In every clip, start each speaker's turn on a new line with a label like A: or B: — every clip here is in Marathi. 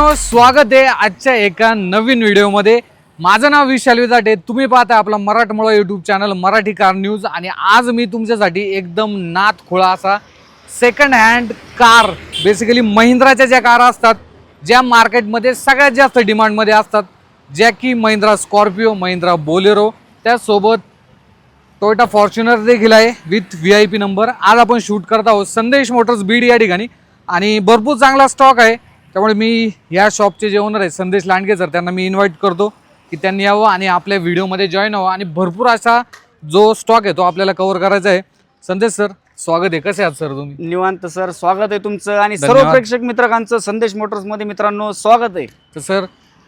A: मित्रांनो स्वागत आहे आजच्या एका नवीन व्हिडिओमध्ये. माझं नाव विशाल विदाटे तुम्ही पाहता आपला मराठमोळा YouTube channel Marathi car news आणि आज मी तुमच्यासाठी एकदम नात खोळा असा सेकंड हँड कार बेसिकली महिंद्राच्या ज्या कार असतात ज्या मार्केटमध्ये सगळ्यात जास्त डिमांडमध्ये असतात ज्या की महिंद्रा स्कॉर्पिओ महिंद्रा बोलेरो त्यासोबत टोयोटा फॉर्च्युनर देखील आहे with V I P number आज आपण शूट करत आहोत संदेश मोटर्स बीड या ठिकाणी. आणि भरपूर चांगला स्टॉक आहे. त्यामुळे मी या शॉपचे जे ओनर आहेत संदेश लांडगे सर त्यांना मी इन्व्हाइट करतो की त्यांनी यावं आणि आपल्या व्हिडिओमध्ये जॉईन व्हावं. आणि भरपूर असा जो स्टॉक आहे तो आपल्याला कव्हर करायचा आहे. संदेश सर स्वागत आहे. कसे आहात सर तुम्ही?
B: निवांत सर स्वागत आहे तुमचं. आणि सर्व. प्रेक्षक मित्रांचं संदेश मोटर्समध्ये मित्रांनो स्वागत आहे.
A: तर सर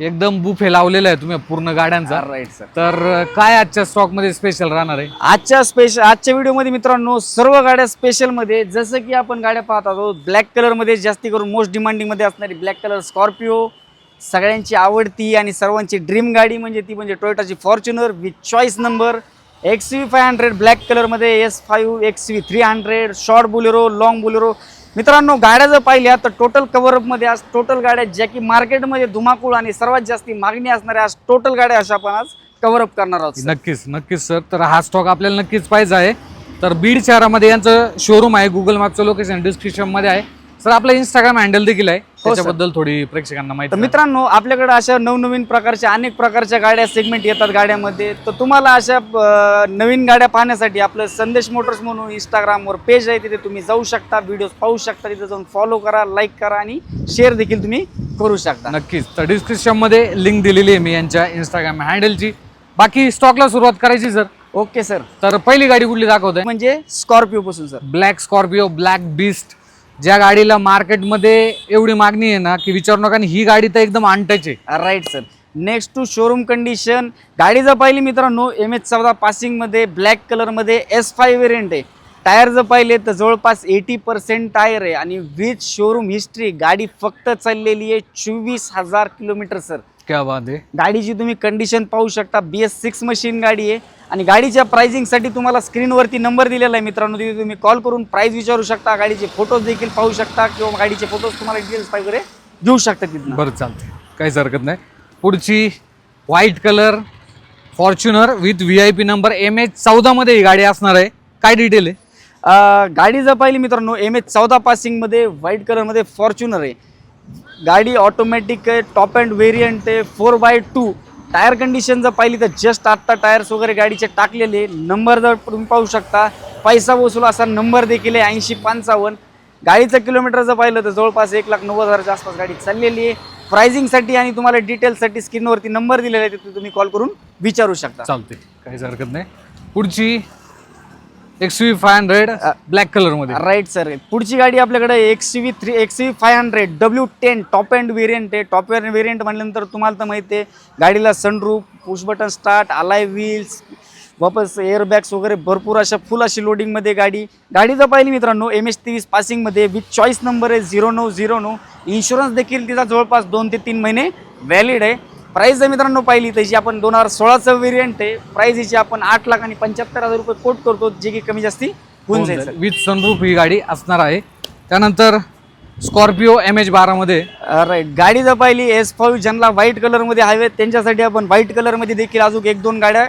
A: एकदम बुफे लावलेला आहे तुम्ही पूर्ण गाड्यांचा.
B: राईट सर
A: तर काय आजच्या स्टॉकमध्ये स्पेशल राहणार आहे?
B: आजच्या स्पेशल आजच्या व्हिडिओमध्ये मित्रांनो सर्व गाड्या स्पेशलमध्ये. जसं की आपण गाड्या पाहत आहोत ब्लॅक कलरमध्ये जास्ती करून मोस्ट डिमांडिंगमध्ये असणारी ब्लॅक कलर स्कॉर्पिओ सगळ्यांची आवडती आणि सर्वांची ड्रीम गाडी म्हणजे ती म्हणजे टोयोटाची Fortuner with choice number X V five hundred black कलरमध्ये S five X V three hundred short Bolero long Bolero मित्रांनो गाड्या जर पाहिल्या तर टोटल कव्हरअपमध्ये आज टोटल गाड्या ज्या की मार्केटमध्ये धुमाकूळ आणि सर्वात जास्ती मागणी असणाऱ्या आज टोटल गाड्या अशा आपण आज कव्हरअप करणार आहोत
A: नक्कीच नक्कीच सर तर हा स्टॉक आपल्याला नक्कीच पाहिजे आहे. तर बीड शहरामध्ये यांचं शोरूम आहे. गुगल मॅपचं लोकेशन डिस्क्रिप्शनमध्ये आहे. सर आपलं इंस्टाग्राम हँडल देखील आहे. त्याच्याबद्दल थोडी प्रेक्षकांना
B: तर
A: माहिती
B: मित्रांनो आपल्याकडे अशा नवनवीन प्रकारच्या अनेक प्रकारच्या गाड्या सेगमेंट येतात गाड्यामध्ये. तर तुम्हाला अशा अं, नवीन गाड्या पाहण्यासाठी आपलं संदेश मोटर्स म्हणून इंस्टाग्रामवर पेज आहे तिथे तुम्ही जाऊ शकता व्हिडिओ पाहू शकता तिथे जाऊन फॉलो करा लाईक करा आणि शेअर देखील तुम्ही करू शकता.
A: नक्कीच. तर डिस्क्रिप्शनमध्ये लिंक दिलेली आहे मी यांच्या इंस्टाग्राम हँडलची बाकी स्टॉकला सुरुवात करायची सर.
B: ओके सर
A: तर पहिली गाडी कुठली दाखवत आहे
B: म्हणजे स्कॉर्पिओ पासून sir
A: black Scorpio black beast ज्या गाडीला मार्केटमध्ये एवढी मागणी आहे ना की विचारू नका आणि ही गाडी तर एकदम अनटच आहे.
B: Right sir next to showroom condition गाडी जर पाहिली मित्रांनो एम एच चौदा पासिंगमध्ये ब्लॅक कलरमध्ये एस फाय वेरियंट आहे. टायर जर पाहिले तर जवळपास एटी पर्सेंट टायर आहे. आणि विथ शोरूम हिस्ट्री गाडी फक्त चाललेली आहे चोवीस हजार किलोमीटर सर
A: क्या बात आहे
B: गाडीची तुम्ही कंडिशन पाहू शकता. बी एस सिक्स मशीन गाडी आहे. आणि गाडीच्या प्राइसिंगसाठी तुम्हाला स्क्रीनवरती नंबर दिलेला आहे मित्रांनो. तिथे तुम्ही कॉल करून प्राइस विचारू शकता. गाडीचे फोटोज देखील पाहू शकता किंवा गाडीचे फोटोज तुम्हाला डिटेल्स वगैरे घेऊ शकता तिथून.
A: बरं चालते काहीच हरकत नाही. पुढची white colour Fortuner with V I P number M H चौदामध्ये ही गाडी असणार आहे. काय डिटेल आहे?
B: गाडी जर पाहिली मित्रांनो एम एच चौदा पासिंगमध्ये व्हाईट कलरमध्ये फॉर्च्युनर आहे. गाडी ऑटोमॅटिक आहे टॉप अँड व्हेरियंट आहे four by two tyre condition जर पाहिली तर जस्ट आत्ता टायर्स वगैरे गाडीचे टाकलेले नंबर जर तुम्ही पाहू शकता पैसा वसूल असा नंबर देखील आहे ऐंशी पंचावन्न. गाडीचं किलोमीटर जर पाहिलं तर जवळपास एक लाख नव्वद हजारच्या आसपास गाडी चाललेली आहे. प्रायझिंगसाठी आणि तुम्हाला डिटेल्ससाठी स्क्रीनवरती नंबर दिलेला आहे तिथे तुम्ही कॉल करून विचारू शकता.
A: चालते काहीच हरकत नाही. पुढची X V five hundred black कलरमध्ये
B: राईट सर पुढची गाडी आपल्याकडे X V three X V five hundred W ten top end variant आहे. टॉप अँड व्हेरियंट म्हटल्यानंतर तुम्हाला तर माहिती आहे गाडीला sunroof push button start alloy wheels वापस एअरबॅग्स वगैरे भरपूर अशा फुल अशी लोडिंगमध्ये गाडी गाडी. जर पाहिली मित्रांनो एम एच तेवीस पासिंगमध्ये विथ चॉईस नंबर आहे झिरो नऊ झिरो नऊ इन्शुरन्स देखील तिचा जवळपास दोन ते तीन महिने व्हॅलिड आहे. प्राईस जर मित्रांनो पाहिली त्याची आपण दोन हजार सोळाचं व्हेरियंट आहे. प्राईस हिची आपण आठ लाख आणि पंच्याहत्तर हजार रुपये कोट करतो जे की कमी जास्ती होऊन जाईल sir.
A: विथ सनरूफ ही गाडी असणार आहे. त्यानंतर स्कॉर्पिओ एम एच बारामध्ये
B: राईट गाडी जर पाहिली एस फाईव्ह ज्यांना व्हाईट कलरमध्ये हवे त्यांच्यासाठी आपण व्हाईट कलरमध्ये देखील अजून एक दोन गाड्या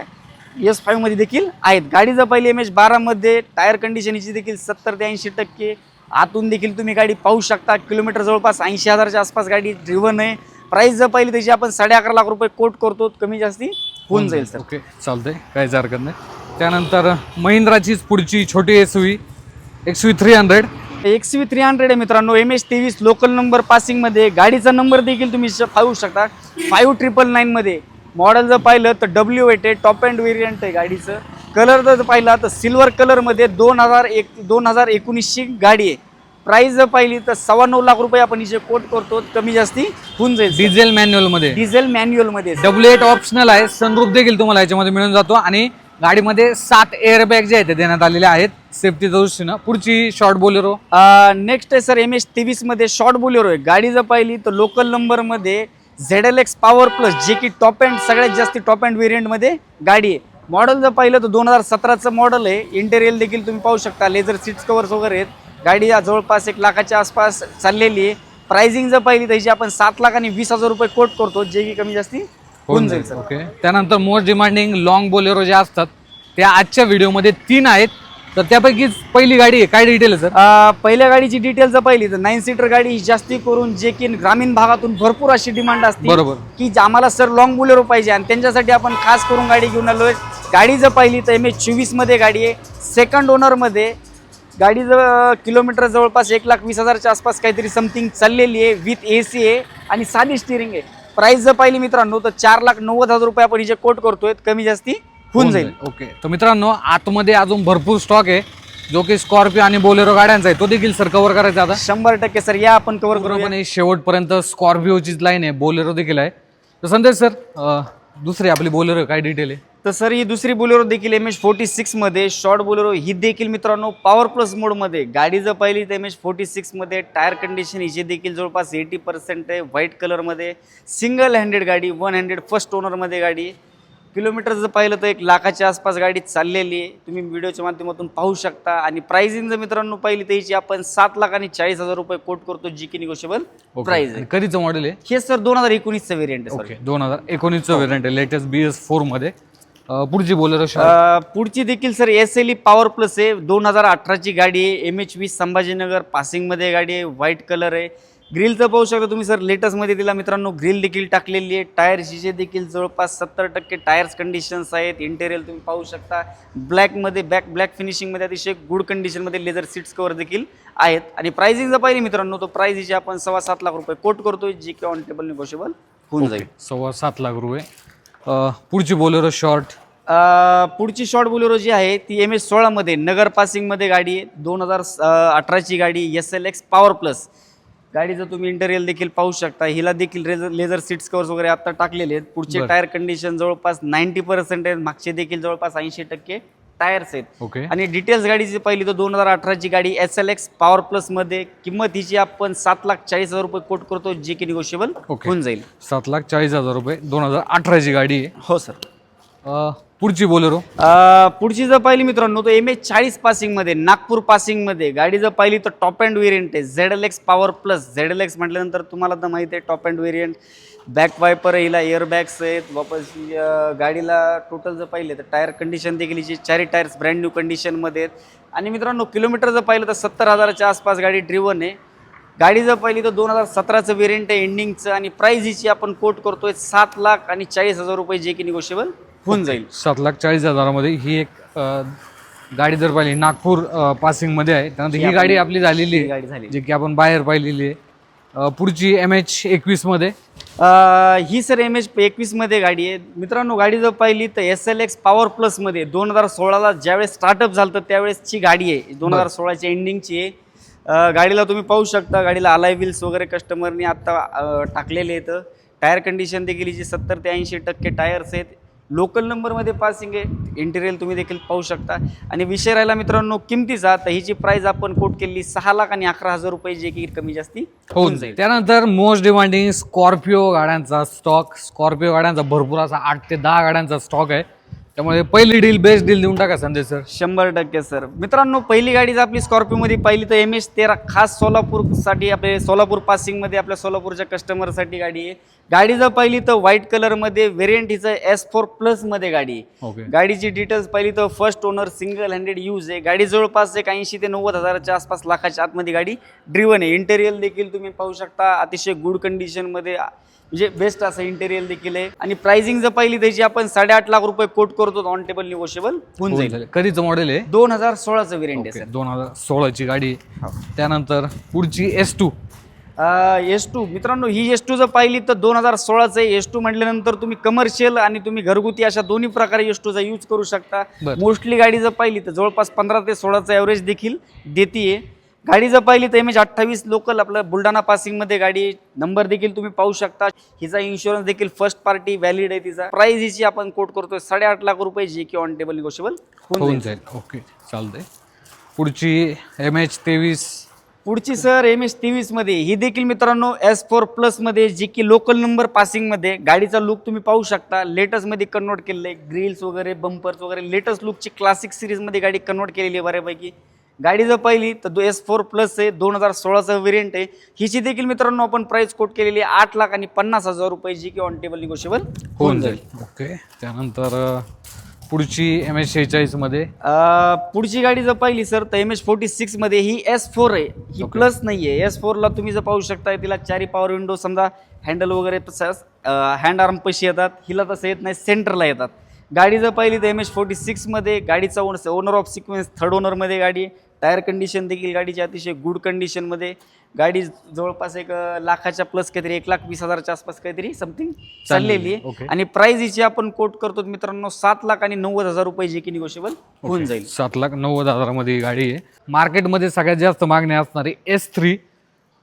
B: एस फाईव्हमध्ये देखील आहेत. गाडी जर पाहिली एम एच बारामध्ये टायर कंडिशनची देखील सत्तर ते ऐंशी टक्के. आतून देखील तुम्ही गाडी पाहू शकता. किलोमीटर जवळपास ऐंशी हजारच्या आसपास गाडी ड्रिव्हन आहे. प्राईस जर पाहिली त्याची आपण साडे अकरा लाख रुपये कोट करतो कमी जास्ती होऊन जाईल सर
A: ओके चालतंय. काहीच हरकत नाही. त्यानंतर महिंद्राचीच पुढची छोटी S V X V three hundred
B: X V three hundred आहे मित्रांनो. एम एच तेवीस लोकल नंबर पासिंगमध्ये गाडीचा नंबर देखील तुम्ही पाहू शकता. फाईव्ह ट्रिपल नाईनमध्ये मॉडेल जर पाहिलं तर डब्ल्यू एट आहे. टॉप अँड व्हेरियंट आहे गाडीचं. कलर जर पाहिला तर सिल्वर कलरमध्ये दोन हजार एक दोन हजार एकोणीसची गाडी आहे. प्राईस जर पाहिली तर सव्वा नऊ लाख रुपये आपण हिचे कोट करतो कमी जास्ती होऊन जाईल
A: डिझेल मॅन्युअलमध्ये
B: डिझेल मॅन्युअलमध्ये
A: डब्ल्यू एट ऑप्शनल आहे. सनरूफ देखील तुम्हाला याच्यामध्ये मिळून जातो आणि गाडीमध्ये सात एअरबॅग जे आहेत ते देण्यात आलेले आहेत सेफ्टीच्या दृष्टीनं. पुढची शॉर्ट बोलेरो
B: नेक्स्ट आहे सर एम एच तेवीसमध्ये शॉर्ट बोलेरो आहे. गाडी जर पाहिली तर लोकल नंबरमध्ये Z L X power plus जे की टॉप अँड सगळ्यात जास्त टॉप अँड व्हेरियंटमध्ये गाडी आहे. मॉडेल जर पाहिलं तर दोन हजार सतराचं मॉडेल आहे. इंटेरियल देखील तुम्ही पाहू शकता. लेझर सीट्स कवर्स वगैरे आहेत. गाडी या जवळपास एक लाखाच्या आसपास चाललेली आहे. प्राइसिंग जर पाहिली तर ह्याची आपण सात लाख आणि वीस हजार रुपये कोट करतो जे की कमी जास्ती होऊन जाईल सर.
A: ओके त्यानंतर मोस्ट डिमांडिंग लॉंग बोलेरो जे असतात ते आजच्या व्हिडिओमध्ये तीन आहेत. तर त्यापैकीच पहिली गाडी आहे. काय डिटेल आहे सर?
B: पहिल्या गाडीची डिटेल जर पाहिली तर नाईन सीटर गाडी ही जास्ती करून जे की ग्रामीण भागातून भरपूर अशी डिमांड असते
A: बरोबर.
B: की आम्हाला सर लॉंग बुलेरो पाहिजे आणि त्यांच्यासाठी आपण खास करून गाडी घेऊन आलोय. गाडी जर पाहिली तर एम एच चोवीसमध्ये गाडी आहे. सेकंड ओनरमध्ये गाडी जर किलोमीटर जवळपास एक लाख वीस हजारच्या आसपास काहीतरी समथिंग चाललेली आहे विथ ए सी आहे आणि साधी स्टिअरिंग आहे. प्राइस जर पाहिली मित्रांनो तर चार लाख नव्वद हजार रुपये आपण हिचे कोट करतोय कमी जास्ती होऊन जाईल.
A: ओके तर मित्रांनो आतमध्ये अजून भरपूर स्टॉक आहे जो की स्कॉर्पिओ आणि बोलेरो गाड्यांचा आहे. तो देखील सर कव्हर करायचा आता.
B: शंभर टक्के सर या आपण कव्हर करू
A: पूर्णपणे शेवटपर्यंत स्कॉर्पिओचीच लाईन आहे बोलेरो देखील आहे. तर संदेश सर दुसरी आपली बोलेरो काय डिटेल आहे?
B: तर सर ही दुसरी बोलेरो देखील एम एच फोर्टी सिक्समध्ये शॉर्ट बोलेरो ही देखील मित्रांनो पॉवर प्लस मोडमध्ये गाडी जर पाहिली तर एम एच फोर्टी सिक्समध्ये टायर कंडिशन हिची देखील जवळपास एटी पर्सेंट आहे व्हाईट कलरमध्ये सिंगल हँडेड गाडी वन हँड्रेड फर्स्ट ओनरमध्ये गाडी. किलोमीटर जर पाहिलं तर एक लाखाच्या आसपास गाडी चाललेली आहे. तुम्ही व्हिडिओच्या माध्यमातून पाहू शकता. आणि प्राइसिंग जर मित्रांनो पाहिली तर हिची आपण सात लाख आणि चाळीस हजार रुपये कोट करतो जी की निगोशिएबल प्राइस आहे
A: कधीचं मॉडेल आहे?
B: हे सर दोन हजार एकोणीसचं व्हेरियंट आहे
A: दोन हजार एकोणीसचं व्हेरियंट आहे. लेटेस्ट बी एस फोरमध्ये अं, पुढची बोलेरो
B: अ, पुढची देखील sir S L E power plus आहे. दोन हजार अठराची गाडी आहे. एम एच वीस संभाजीनगर पासिंगमध्ये गाडी आहे. व्हाईट कलर आहे. ग्रिलचं पाहू शकता तुम्ही सर. लेटेस्टमध्ये तिला मित्रांनो ग्रिल देखील टाकलेली आहे. टायर शिजे देखील जवळपास सत्तर टक्के टायर्स कंडिशन्स आहेत. इंटेरियर तुम्ही पाहू शकता. ब्लॅकमध्ये बॅक ब्लॅक फिनिशिंगमध्ये अतिशय गुड कंडिशनमध्ये लेदर सीट्स कवर देखील आहेत. आणि प्राइसिंग जर पाहिली मित्रांनो तो प्राइस हिची आपण सव्वा सात लाख रुपये कोट करतोय जी की ऑन टेबल निगोशिएबल होऊन जाईल.
A: सव्वा सात लाख रुपये. अं, पुढची बोलेरो शॉर्ट
B: अ, पुढची शॉर्ट बोलेरो जी आहे ती एम एस सोळामध्ये नगर पासिंगमध्ये गाडी आहे. दोन हजार अठराची गाडी S L X power plus गाडीचं तुम्ही इंटेरियर देखील पाहू शकता हिला देखील रेझर लेझर सीट्स कवर्स वगैरे आता टाकलेले आहेत. पुढचे
A: बरं.
B: टायर कंडिशन जवळपास नाईन्टी पर्सेंट आहेत. मागचे देखील जवळपास ऐंशी टक्के टायर्स आहेत.
A: ओके.
B: आणि डिटेल्स गाडीची पहिली तर दोन हजार अठराची गाडी एस एल एक्स पॉवर प्लसमध्ये किंमत हिची आपण सात लाख चाळीस हजार रुपये कोट करतो जे की निगोशिएबल. होऊन जाईल.
A: सात लाख चाळीस हजार रुपये दोन हजार अठराची गाडी आहे.
B: हो सर.
A: पुढची बोलेरो हो.
B: अ, पुढची जर पाहिली मित्रांनो तर एम एच चाळीस पासिंगमध्ये नागपूर पासिंगमध्ये गाडी जर पाहिली तर टॉप अँड व्हेरियंट आहे. Z L X power plus Z L X म्हटल्यानंतर तुम्हाला तर माहिती आहे top end variant back wiper हिला एअरबॅग्स आहेत. वापस अ, गाडीला टोटल जर पाहिले तर टायर कंडिशन देखील हिची चारही टायर्स ब्रँड न्यू कंडिशनमध्ये आहेत. आणि मित्रांनो किलोमीटर जर पाहिलं तर सत्तर हजाराच्या आसपास गाडी ड्रिवन आहे. गाडी जर पाहिली तर दोन हजार सतराचं वेरियंट आहे एंडिंगचं आणि प्राईज हिची आपण कोट करतोय सात लाख आणि चाळीस हजार रुपये जे की निगोशिएबल होऊन जाईल.
A: सात लाख चाळीस हजारामध्ये ही एक अं, गाडी जर पाहिली नागपूर अं, पासिंगमध्ये आहे त्यानंतर ही गाडी आपली झालेली
B: ही
A: आहे
B: गाडी झाली
A: जे की आपण बाहेर पाहिलेली आहे. अं, पुढची एम एच एकवीसमध्ये?
B: अ, ही सर एम एच एकवीसमध्ये गाडी आहे. मित्रांनो गाडी जर पाहिली तर एस एल एक्स पॉवर प्लसमध्ये दोन हजार सोळाला ज्यावेळेस स्टार्टअप झालं तर त्यावेळेसची गाडी आहे. दोन हजार सोळाची एंडिंगची आहे. अ, गाडीला तुम्ही पाहू शकता गाडीला अलाय व्हील्स वगैरे कस्टमरनी आत्ता अ, टाकलेले आहेत. टायर कंडिशन देखील हिची सत्तर ते ऐंशी टक्के टायर्स आहेत. लोकल नंबरमध्ये पासिंग आहे. इंटेरियल तुम्ही देखील पाहू शकता. आणि विषय राहिला मित्रांनो किमतीचा तर हिची प्राईस आपण कोट केली सहा लाख आणि अकरा हजार रुपये जे की कमी जास्ती होऊन जाईल.
A: त्यानंतर मोस्ट डिमांडिंग स्कॉर्पिओ गाड्यांचा स्टॉक स्कॉर्पिओ गाड्यांचा भरपूर असा आठ ते दहा गाड्यांचा स्टॉक आहे. त्यामुळे पहिली डील बेस्ट डील देऊन टाका संदेश सर
B: शंभर टक्के सर मित्रांनो पहिली गाडी जर आपली स्कॉर्पिओमध्ये पाहिली तर एम एच तेरा खास सोलापूरसाठी आपले सोलापूर पासिंगमध्ये आपल्या सोलापूरच्या कस्टमरसाठी गाडी आहे. गाडी जर पाहिली तर व्हाईट कलरमध्ये व्हेरियंट हिचं एस फोर प्लसमध्ये गाडी. आहे
A: ओके
B: गाडीची डिटेल्स पाहिली तर first owner single hundred use आहे. गाडी जवळपास एक ऐंशी ते नव्वद हजाराच्या आसपास लाखाच्या आतमध्ये गाडी ड्रिवन आहे. इंटेरियल देखील तुम्ही पाहू शकता. अतिशय गुड कंडिशनमध्ये म्हणजे बेस्ट असं इंटेरियल देखील आहे. आणि प्राइसिंग जर पाहिली त्याची आपण साडेआठ लाख रुपये कोट करतो ऑन टेबल निगोशिएबल होऊन जाईल.
A: कधीचं मॉडेल आहे?
B: दोन हजार सोळाचं वेरियंट आहे
A: दोन हजार सोळाची गाडी. त्यानंतर पुढची एस टू
B: एस टू मित्रांनो ही एस टू जर पाहिली तर दोन हजार सोळाचं आहे. एस टू म्हटल्यानंतर तुम्ही कमर्शियल आणि तुम्ही घरगुती अशा दोन्ही प्रकारे एस टूचा यूज करू शकता. मोस्टली गाडी जर पाहिली तर जवळपास पंधरा ते सोळाचं ॲव्हरेज देखील देते गाडी जर पाहिली तर एम एच अठ्ठावीस लोकल आपलं बुलढाणा पासिंगमध्ये गाडी नंबर देखील तुम्ही पाहू शकता. हिचा इन्शुरन्स देखील फर्स्ट पार्टी व्हॅलिड आहे तिचा. प्राइस हिची आपण कोट करतोय साडेआठ लाख रुपये जे की ऑन टेबल निगोशिएबल होऊन जाईल.
A: ओके चालतंय. पुढची एम एच तेवीस
B: पुढची सर एम एस तेवीसमध्ये ही देखील मित्रांनो एस फोर प्लसमध्ये जी की लोकल नंबर पासिंगमध्ये गाडीचा लुक तुम्ही पाहू शकता. लेटेस्टमध्ये कन्वर्ट केलेलं आहे. ग्रिल्स वगैरे बंपर्स वगैरे. लेटेस्ट लुकची क्लासिक सिरीजमध्ये गाडी कन्वर्ट केलेली आहे बऱ्यापैकी. गाडी जर पाहिली तर दो एस फोर प्लस आहे. दोन हजार सोळाचं व्हेरियंट आहे. हिची देखील मित्रांनो आपण प्राइस कोट केलेली आहे आठ लाख आणि पन्नास हजार रुपये जी की ऑन टेबल निगोशिएबल
A: होऊन जाईल. ओके त्यानंतर पुढची एम एस शेहेचाळीसमध्ये
B: अं, पुढची गाडी जर पाहिली सर तर एम एच फोर्टी सिक्समध्ये ही एस फोर आहे. ही
A: Okay.
B: प्लस नाही आहे एस फोरला तुम्ही जर पाहू शकता तिला चारी पॉवर विंडो समजा हँडल वगैरे हँड आर्म पशी येतात. हिला तसं येत नाही सेंटरला येतात. गाडी जर पाहिली तर एम एच फोर्टी सिक्समध्ये गाडीचा owner owner of sequence third ओनरमध्ये गाडी टायर कंडिशन देखील गाडीची अतिशय गुड कंडिशनमध्ये गाडी जवळपास एक लाखाच्या प्लस काहीतरी एक लाख वीस हजारच्या आसपास काहीतरी समथिंग चाललेली आहे. आणि प्राइस हिची आपण कोट करतो मित्रांनो सात लाख आणि नव्वद हजार रुपये जे की निगोशिएबल होऊन जाईल.
A: सात लाख नव्वद हजारामध्ये गाडी आहे. मार्केटमध्ये सगळ्यात जास्त मागणी असणारी एस थ्री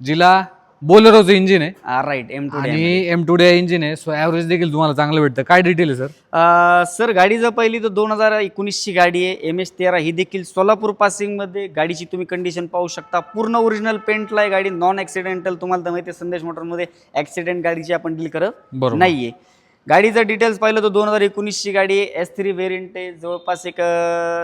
A: जिला बोलेरोचं इंजिन आहे.
B: राईट एम टू
A: आणि एम टू डे इंजिन आहे. सो ॲव्हरेज देखील तुम्हाला चांगलं भेटतं. काय डिटेल आहे सर
B: सर गाडी जर पहिली तर दोन हजार एकोणीसची गाडी आहे. एम एच तेरा ही देखील सोलापूर पासिंगमध्ये गाडीची तुम्ही कंडिशन पाहू शकता. पूर्ण ओरिजिनल पेंटला आहे गाडी. नॉन ॲक्सिडेंटल तुम्हाला तर माहिती आहे संदेश मोटरमध्ये ॲक्सिडेंट गाडीची आपण डील करत
A: बरोबर.
B: नाही आहे गाडीचं डिटेल्स पाहिलं तर दोन हजार एकोणीसची गाडी एस थ्री व्हेरियंट आहे. जवळपास एक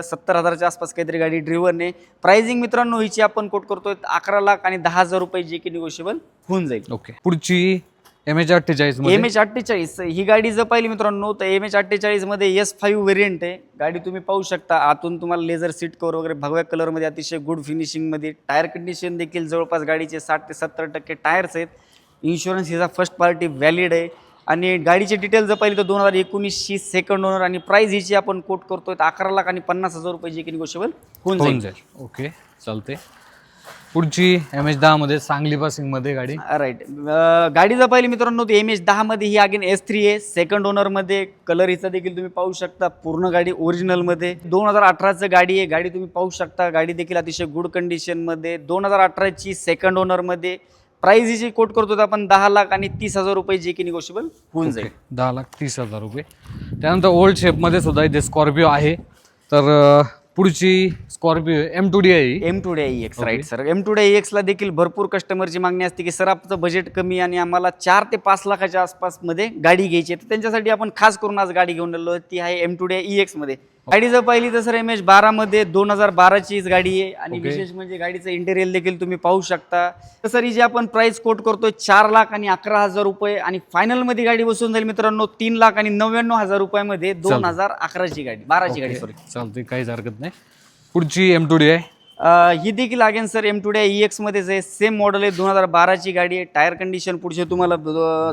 B: सत्तर हजाराच्या आसपास काहीतरी गाडी ड्रिव्हन आहे. प्राइसिंग मित्रांनो हिची आपण कोट करतोय अकरा लाख आणि दहा हजार रुपये जे की निगोशिएबल होऊन जाईल.
A: ओके पुढची एम एच अठ्ठेचाळीस
B: एम एच अठ्ठेचाळीस ही गाडी जर पाहिली मित्रांनो तर एम एच अठ्ठेचाळीसमध्ये एस फाईव्ह व्हेरियंट आहे. गाडी तुम्ही पाहू शकता. आतून तुम्हाला लेझर सीट कवर वगैरे भगव्या कलरमध्ये अतिशय गुड फिनिशिंगमध्ये टायर कंडिशन देखील जवळपास गाडीचे साठ ते सत्तर टक्के टायर्स आहेत. इन्शुरन्स हिचा फर्स्ट पार्टी व्हॅलिड आहे. आणि गाडीचे डिटेल जर पाहिली तर दोन हजार एकोणीसची सेकंड ओनर आणि प्राइस हिची आपण कोट करतोय अकरा लाख आणि पन्नास हजार रुपये जे की निगोशिएबल होऊन जाईल.
A: जाईल. ओके चालते पुढची एम एच दहामध्ये सांगली पासिंगमध्ये गाडी.
B: राईट गाडी जर पाहिली मित्रांनो ती एम एच दहामध्ये ही अगेन एस थ्री आहे. सेकंड ओनरमध्ये कलर हिचा देखील तुम्ही पाहू शकता. पूर्ण गाडी ओरिजिनलमध्ये दोन हजार अठराचं गाडी आहे. गाडी तुम्ही पाहू शकता. गाडी देखील अतिशय गुड कंडिशनमध्ये दोन हजार अठराची सेकंड ओनरमध्ये प्राईज हिची कोट करतो तर आपण दहा लाख आणि तीस हजार रुपये जे की निगोशिएबल होऊन जाईल.
A: दहा लाख तीस हजार रुपये. त्यानंतर ओल्ड शेपमध्ये सुद्धा इथे स्कॉर्पिओ आहे. तर पुढची स्कॉर्पिओ एम टू डी ही.
B: M two D X
A: Okay.
B: Right sir M two D एक्सला देखील भरपूर कस्टमरची मागणी असते की सर आपलं बजेट कमी आणि आम्हाला चार ते पाच लाखाच्या आसपासमध्ये गाडी घ्यायची आहे. तर त्यांच्यासाठी आपण खास करून आज गाडी घेऊन आलो ती आहे एम टू डे ई एक्समध्ये गाडी जर पाहिली तर सर एम एच बारामध्ये दोन हजार बाराचीच गाडी आहे. आणि
A: Okay.
B: विशेष म्हणजे गाडीचं इंटेरियर देखील तुम्ही पाहू शकता. तर सर ही जी आपण प्राइस कोट करतोय चार लाख आणि अकरा हजार रुपये. आणि फायनलमध्ये गाडी बसून जाईल मित्रांनो तीन लाख आणि नव्याण्णव हजार रुपयामध्ये दोन. हजार अकराची गाडी बाराची गाडी. सॉरी
A: चालते काहीच हरकत नाही. पुढची एम टू डी आहे.
B: अ, ही देखील again sir M two D E एक्समध्येच आहे सेम मॉडेल आहे दोन हजार बाराची गाडी आहे. टायर कंडिशन पुढचे तुम्हाला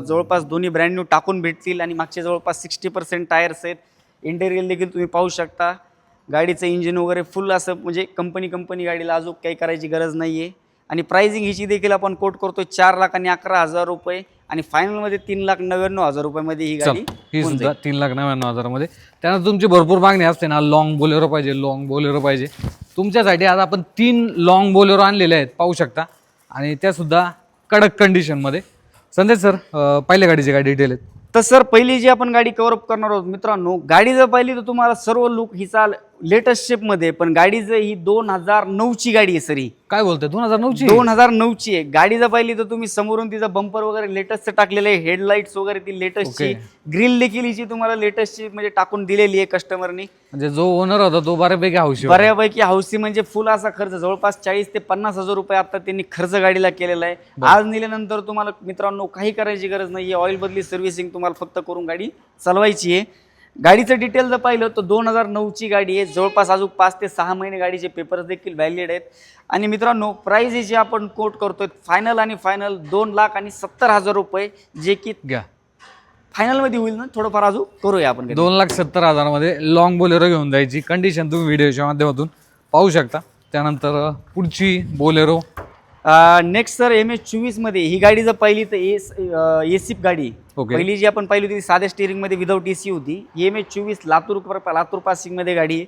B: जवळपास दोन्ही ब्रँड न्यू टाकून भेटतील. आणि मागचे जवळपास सिक्स्टी पर्सेंट टायर्स आहेत. इंटेरियर देखील तुम्ही पाहू शकता. गाडीचं इंजिन वगैरे फुल असं म्हणजे कंपनी कंपनी गाडीला अजून काही करायची गरज नाही आहे आणि प्राइसिंग हिची देखील आपण कोट करतो चार लाख आणि अकरा हजार रुपये. आणि फायनलमध्ये तीन लाख नव्याण्णव हजार रुपयामध्ये ही गाडी
A: ही सुद्धा तीन लाख नव्याण्णव हजारामध्ये. त्यानंतर तुमची भरपूर मागणी असते ना लॉंग बोलेरो पाहिजे लॉंग बोलेरो पाहिजे. तुमच्यासाठी आज आपण तीन लॉंग बोलेरो आणलेले आहेत पाहू शकता. आणि त्या सुद्धा कडक कंडिशनमध्ये संदेश सर पहिल्या गाडीचे काय डिटेल आहेत?
B: तर सर पहिली जी आपण गाडी कव्हर अप करणार आहोत मित्रांनो गाडी जर पाहिली तर तुम्हाला सर्व लुक हिचा लेटेस्ट शेपमध्ये पण गाडी जर ही दोन हजार नऊची गाडी आहे सर ही.
A: काय बोलतोय? दोन हजार नऊची
B: दोन हजार नऊची आहे. गाडी जर पाहिली तर तुम्ही समोरून तिचा बंपर वगैरे लेटेस्ट टाकलेलं आहे हेडलाईट्स वगैरे ती लेटेस्टची. ग्रिल देखील हिची तुम्हाला लेटेस्टची म्हणजे टाकून दिलेली आहे कस्टमरनी
A: म्हणजे जो ओनर होता तो बऱ्यापैकी हौशी.
B: बऱ्यापैकी हौसी म्हणजे फुल असा खर्च. जवळपास चाळीस ते पन्नास हजार रुपये आता त्यांनी खर्च गाडीला केलेला आहे. आज नेल्यानंतर तुम्हाला मित्रांनो काही करायची गरज नाही ऑइल बदली सर्व्हिसिंग तुम्हाला फक्त करून गाडी चालवायची आहे. गाडीचं डिटेल जर पाहिलं तर दोन हजार नऊची गाडी आहे. जवळपास अजून पाच ते सहा महिने गाडीचे पेपर्स देखील व्हॅलिड आहेत. आणि मित्रांनो प्राईज जी आपण कोट करतोय फायनल आणि फायनल दोन लाख आणि सत्तर हजार रुपये जे की
A: घ्या.
B: फायनलमध्ये होईल ना? थोडंफार अजून करूया आपण.
A: दोन लाख सत्तर हजारामध्ये लॉंग बोलेरो घेऊन जायची कंडिशन तुम्ही व्हिडिओच्या माध्यमातून पाहू शकता. त्यानंतर पुढची Bolero
B: next sir M H चोवीसमध्ये ही गाडी जर पाहिली तर एस एसिप गाडी. पहिली जी आपण पाहिली होती ती साध्या स्टिअरिंगमध्ये विदाऊट एसी होती. एम एच चोवीस लातूर लातूर पासिंगमध्ये गाडी आहे.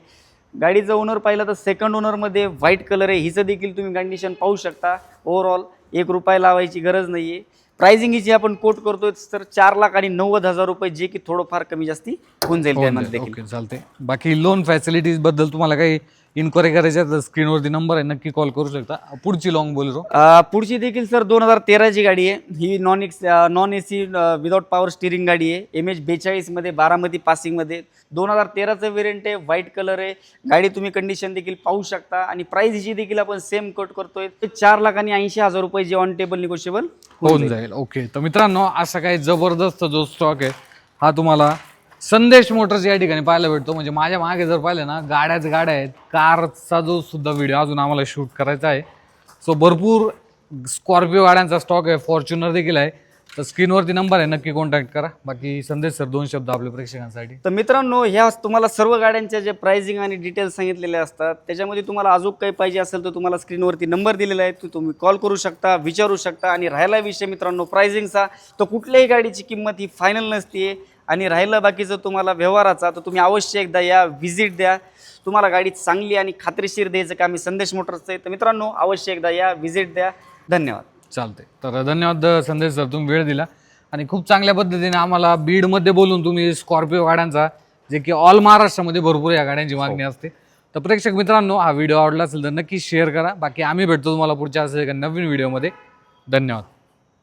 B: गाडीचं ओनर पाहिलं तर सेकंड ओनरमध्ये व्हाईट कलर आहे. हिचं देखील तुम्ही कंडिशन पाहू शकता. ओव्हरऑल एक रुपये लावायची गरज नाही आहे प्राइसिंग हिची आपण कोट करतोय तर चार लाख आणि नव्वद हजार रुपये जे की थोडंफार कमी जास्ती होऊन जाईल त्यामध्ये देखील.
A: ओके चालते बाकी लोन फॅसिलिटीजबद्दल तुम्हाला काही इन्क्वायरी करायची आहे तर स्क्रीनवरती नंबर आहे. नक्की कॉल करू शकता. पुढची लॉंग बोलेरो
B: पुढची देखील सर दोन हजार तेराची गाडी आहे. ही non X non A C without power steering गाडी आहे. एम एच बेचाळीसमध्ये बारामती पासिंगमध्ये दोन हजार तेराचं वेरियंट आहे व्हाईट कलर आहे. गाडी तुम्ही कंडिशन देखील पाहू शकता. आणि प्राईस हिची देखील आपण सेम कट करतोय. ते चार लाख आणि ऐंशी हजार रुपये जे ऑन टेबल निगोशिएबल
A: होऊन जाईल. ओके तर मित्रांनो असा काही जबरदस्त जो स्टॉक आहे हा तुम्हाला संदेश मोटर्स या ठिकाणी पाहायला भेटतो. म्हणजे माझ्या मागे जर पाहिलं ना गाड्याच गाड्या आहेत. कारचा जो सुद्धा व्हिडिओ अजून आम्हाला शूट करायचा आहे. सो भरपूर स्कॉर्पिओ गाड्यांचा स्टॉक आहे. फॉर्च्युनर देखील आहे. तर स्क्रीनवरती नंबर आहे नक्की कॉन्टॅक्ट करा. बाकी संदेश सर दोन शब्द आपल्या प्रेक्षकांसाठी.
B: तर मित्रांनो ह्या तुम्हाला सर्व गाड्यांच्या जे प्राइसिंग आणि डिटेल्स सांगितलेले असतात त्याच्यामध्ये तुम्हाला अजून काही पाहिजे असेल तर तुम्हाला स्क्रीनवरती नंबर दिलेला आहे तो तुम्ही कॉल करू शकता विचारू शकता आणि राहिला विषय मित्रांनो प्राइसिंगचा तर कुठल्याही गाडीची किंमत ही फायनल नसते आणि राहिलं बाकीचं तुम्हाला व्यवहाराचा तर तुम्ही अवश्य एकदा या व्हिजिट द्या. तुम्हाला गाडी चांगली आणि खात्रीशीर द्यायचं का आम्ही संदेश मोटर्सचं आहे. तर मित्रांनो अवश्य एकदा या व्हिजिट द्या. धन्यवाद.
A: चालते तर धन्यवाद संदेश सर तुम्ही वेळ दिला. आणि खूप चांगल्या पद्धतीने आम्हाला बीडमध्ये बोलून तुम्ही स्कॉर्पिओ गाड्यांचा जे की ऑल महाराष्ट्रामध्ये भरपूर या गाड्यांची मागणी असते. तर प्रेक्षक मित्रांनो हा व्हिडिओ आवडला असेल तर नक्की शेअर करा. बाकी आम्ही भेटतो तुम्हाला पुढच्या असेल एका नवीन व्हिडिओमध्ये. धन्यवाद.